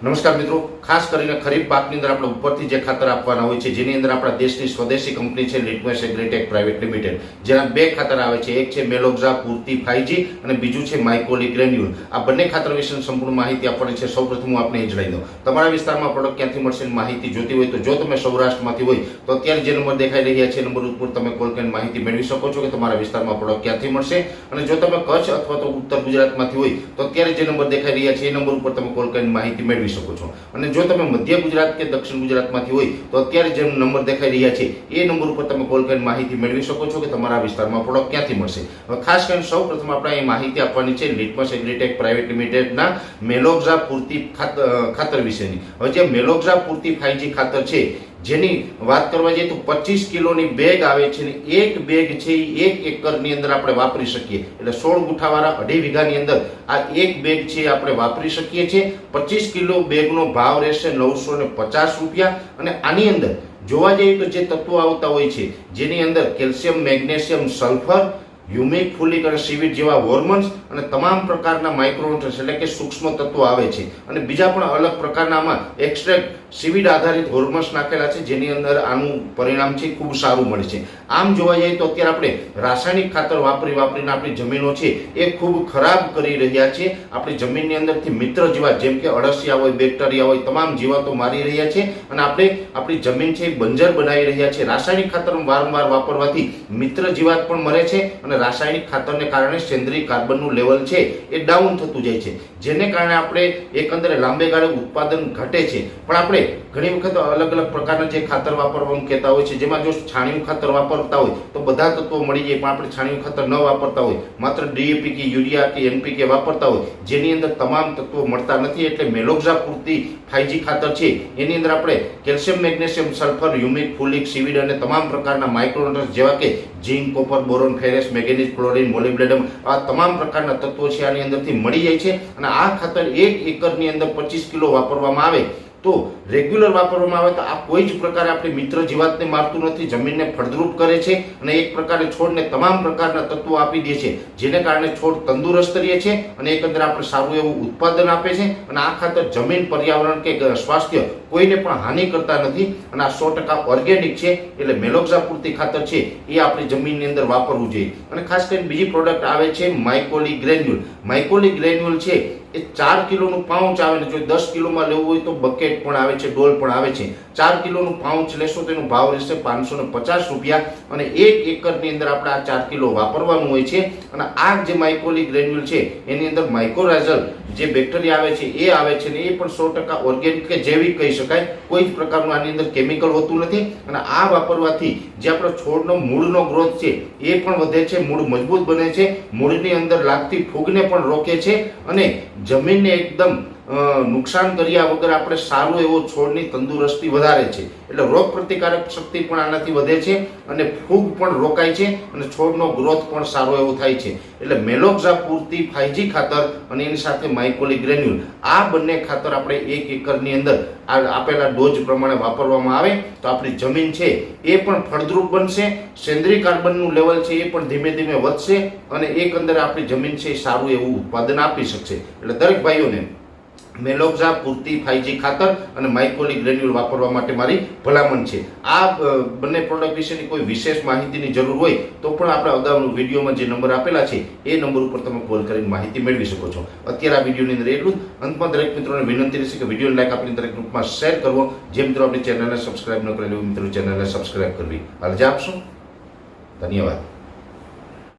નમસ્કાર મિત્રો. ખાસ કરીને ખરીફ પાકની અંદર આપણે ઉપરથી જે ખાતર આપવાના હોય છે, જેની અંદર આપણા દેશની સ્વદેશી કંપની છે લિટમસ એગ્રીટેક પ્રાઇવેટ લિમિટેડ જેના બે ખાતર આવે છે. એક છે મેલોક્ઝા પૂર્તિ ફાઈજી અને બીજું છે માઇકોલી ગ્રેન્યુલ આ બંને ખાતર વિશેની સંપૂર્ણ માહિતી આપવાની છે. સૌપ્રથમ હું આપને એ જણાવી દઉં તમારા વિસ્તારમાં પ્રોડક્ટ ક્યાંથી મળશે માહિતી જોતી હોય તો જો તમે સૌરાષ્ટ્રમાંથી હોય, તો અત્યારે જે નંબર દેખાઈ રહ્યા છે નંબર ઉપર તમે કોલ કરીને માહિતી મેળવી શકો છો કે તમારા વિસ્તારમાં પ્રોડક્ટ ક્યાંથી મળશે. અને જો તમે કચ્છ અથવા તો ઉત્તર ગુજરાતમાંથી હોય, તો અત્યારે જે નંબર દેખાઈ રહ્યા છે, એ નંબર ઉપર તમે કોલ કરીને માહિતી મેળવી શકો છો. અને જો તમે મધ્ય ગુજરાત કે દક્ષિણ ગુજરાતમાંથી હોય, તો અત્યારે જે નંબર દેખાઈ રહ્યા છે, એ નંબર ઉપર તમે કોલ કરીને માહિતી મેળવી શકો છો કે તમારા વિસ્તારમાં પ્રોડક્ટ ક્યાંથી મળશે. ખાસ કરીને સૌ પ્રથમ આપણે એ માહિતી આપવાની છે લિટમસ એગ્રીટેક પ્રાઇવેટ લિમિટેડના મેલોગ્ઝા પૂર્તિ ખાતર વિશેની. હવે જે મેલોગ્ઝા પૂર્તિ ફાઈજી ખાતર છે જેની વાત કરવા જઈએ તો પચીસ કિલોની બેગ આવે છે ને એક બેગ છે એ એક એકરની અંદર આપણે વાપરી શકીએ. એટલે સોળ ગુઠાવાળા અઢી વીઘાની અંદર આ એક બેગ છે આપણે વાપરી શકીએ છીએ. પચીસ કિલો બેગનો ભાવ રહેશે નવસો ને પચાસ રૂપિયા. અને આની અંદર જોવા જઈએ તો જે તત્વો આવતા હોય છે, જેની અંદર calcium, magnesium, sulphur humic fulvic અને સીવિડ જેવા હોર્મોન્સ અને તમામ પ્રકારના માઇક્રોન્યુટ્રન્સ એટલે કે સૂક્ષ્મ તત્વો આવે છે. અને બીજા પણ અલગ પ્રકારનામાં એક્સ્ટ્રેક્ટ સિવિડ આધારિત હોર્મોન્સ નાખેલા છે, જેની અંદર આનું પરિણામ છે, ખૂબ સારું મળે છે. આમ જોવા જઈએ તો અત્યારે આપણે રાસાયણિક ખાતર વાપરી વાપરીને આપણી જમીનો છે એ ખૂબ ખરાબ કરી રહ્યા છે. આપણી જમીનની અંદરથી મિત્ર જીવાત, જેમ કે અળસિયા હોય, બેક્ટેરિયા હોય, તમામ જીવાતો મારી રહ્યા છે. અને આપણે આપણી જમીન છે બંજર બનાવી રહ્યા છે. રાસાયણિક ખાતર વારંવાર વાપરવાથી મિત્ર જીવાત પણ મરે છે અને રાસાયણિક ખાતરને કારણે સેન્દ્રીય કાર્બનનું લેવલ છે એ ડાઉન થતું જાય છે. જેને કારણે આપણે એકંદરે લાંબે ગાળે ઉત્પાદન ઘટે છે. પણ આપણે ઘણી વખત અલગ અલગ પ્રકારના જે ખાતર વાપરવાનું કહેતા હોય છે, જેમાં જો છાણિયું ખાતર વાપરતા હોય, તો બધા તત્વો મળી જાય, પણ આપણે છાણિયું ખાતર ન વાપરતા હોય. માત્ર ડીએપી કે યુરિયા કે એનપીકે વાપરતા હોય, જેની અંદર તમામ તત્વો મળતા નથી, એટલે મેલોક્ઝા પૂરતી ફાઈજી ખાતર છે. એની અંદર આપણે calcium, magnesium, sulphur, humic, fulvic, seaweed અને તમામ પ્રકારના માઇક્રોન્યુટ્રન્સ જેવા કે zinc, copper, boron, ferrous manganese, chlorine molybdenum આ તમામ પ્રકારના તત્વો છે આની અંદરથી મળી જાય છે. અને આ ખાતર એક એકરની અંદર પચીસ કિલો વાપરવામાં આવે. તો રેગ્યુલર વાપરવામાં આવે તો આ કોઈ જ પ્રકારે આપણી મિત્ર જીવાતને મારતું નથી, જમીનને ફળદ્રુપ કરે છે અને એક પ્રકારે છોડને તમામ પ્રકારના તત્વો આપી દે છે, જેને કારણે છોડ તંદુરસ્ત રહે છે અને એકંદર આપણે સારું એવું ઉત્પાદન આપે છે અને આ ખાતર જમીન પર્યાવરણ કે સ્વાસ્થ્ય કોઈને પણ હાનિ કરતા નથી અને આ સો ટકા ઓર્ગેનિક છે એટલે મેલોક્ઝા પૂરતી ખાતર છે એ આપણી જમીનની અંદર વાપરવું જોઈએ. અને ખાસ કરીને બીજી પ્રોડક્ટ આવે છે માઇકોલી ગ્રેન્યુલ માઇકોલી ગ્રેન્યુલ છે એ ચાર કિલોનું પાઉચ આવે ને જો દસ કિલોમાં લેવું હોય તો બકેટ પણ આવે છે, ડોલ પણ આવે છે. ચાર કિલોનું પાઉચ લેશો તો એનો ભાવ રહેશે પાંચસો ને પચાસ રૂપિયા અને એક એકરની અંદર આપણે આ ચાર કિલો વાપરવાનું હોય છે અને આ જે માઇકોલી ગ્રેન્યુલ છે, એની અંદર માઇકોરાઝલ જે બેક્ટેરિયા આવે છે, એ આવે છે ને એ પણ સો ટકા ઓર્ગેનિક કે જૈવિક કહી શકાય. કોઈ જ પ્રકારનું આની અંદર કેમિકલ હોતું નથી. અને આ વાપરવાથી જે આપણો છોડનો મૂળનો ગ્રોથ છે, એ પણ વધે છે, મૂળ મજબૂત બને છે, મૂળની અંદર લાગતી ફૂગને પણ રોકે છે. અને જમીનને એકદમ નુકસાન કર્યા વગર આપણે સારો એવો છોડની તંદુરસ્તી વધારે છે. એટલે રોગ પ્રતિકારક શક્તિ પણ આનાથી વધે છે અને ફૂગ પણ રોકાય છે અને છોડનો ગ્રોથ પણ સારો એવો થાય છે. એટલે મેલોક્ઝા પૂરતી ફાઈજી ખાતર અને એની સાથે માઇકોલી ગ્રેન્યુલ, આ બંને ખાતર આપણે એક એકરની અંદર આ આપેલા ડોઝ પ્રમાણે વાપરવામાં આવે તો આપણી જમીન છે એ પણ ફળદ્રુપ બનશે, સેન્દ્રીય કાર્બનનું લેવલ છે એ પણ ધીમે ધીમે વધશે અને એકંદરે આપણી જમીન છે એ સારું એવું ઉત્પાદન આપી શકશે. એટલે દરેક ભાઈઓને મેલોક્ઝા પૂરતી ફાઈજી ખાતર અને માઇકોલી ગ્રેન્યુલ વાપરવા માટે મારી ભલામણ છે. આ બંને પ્રોડક્ટ વિશેની કોઈ વિશેષ માહિતીની જરૂર હોય તો પણ આપણે અગાઉ વિડીયોમાં જે નંબર આપેલા છે, એ નંબર ઉપર તમે કોલ કરીને માહિતી મેળવી શકો છો. અત્યારે આ વિડીયોની અંદર એટલું જ. અંતમાં દરેક મિત્રોને વિનંતી રહેશે કે વિડીયોને લાઈક આપીને દરેક ગ્રુપમાં શેર કરવો. જે મિત્રો આપણી ચેનલને સબસ્ક્રાઇબ ન કરેલી મિત્રો ચેનલને સબસ્ક્રાઈબ કરવી. હાલ આપશો. ધન્યવાદ.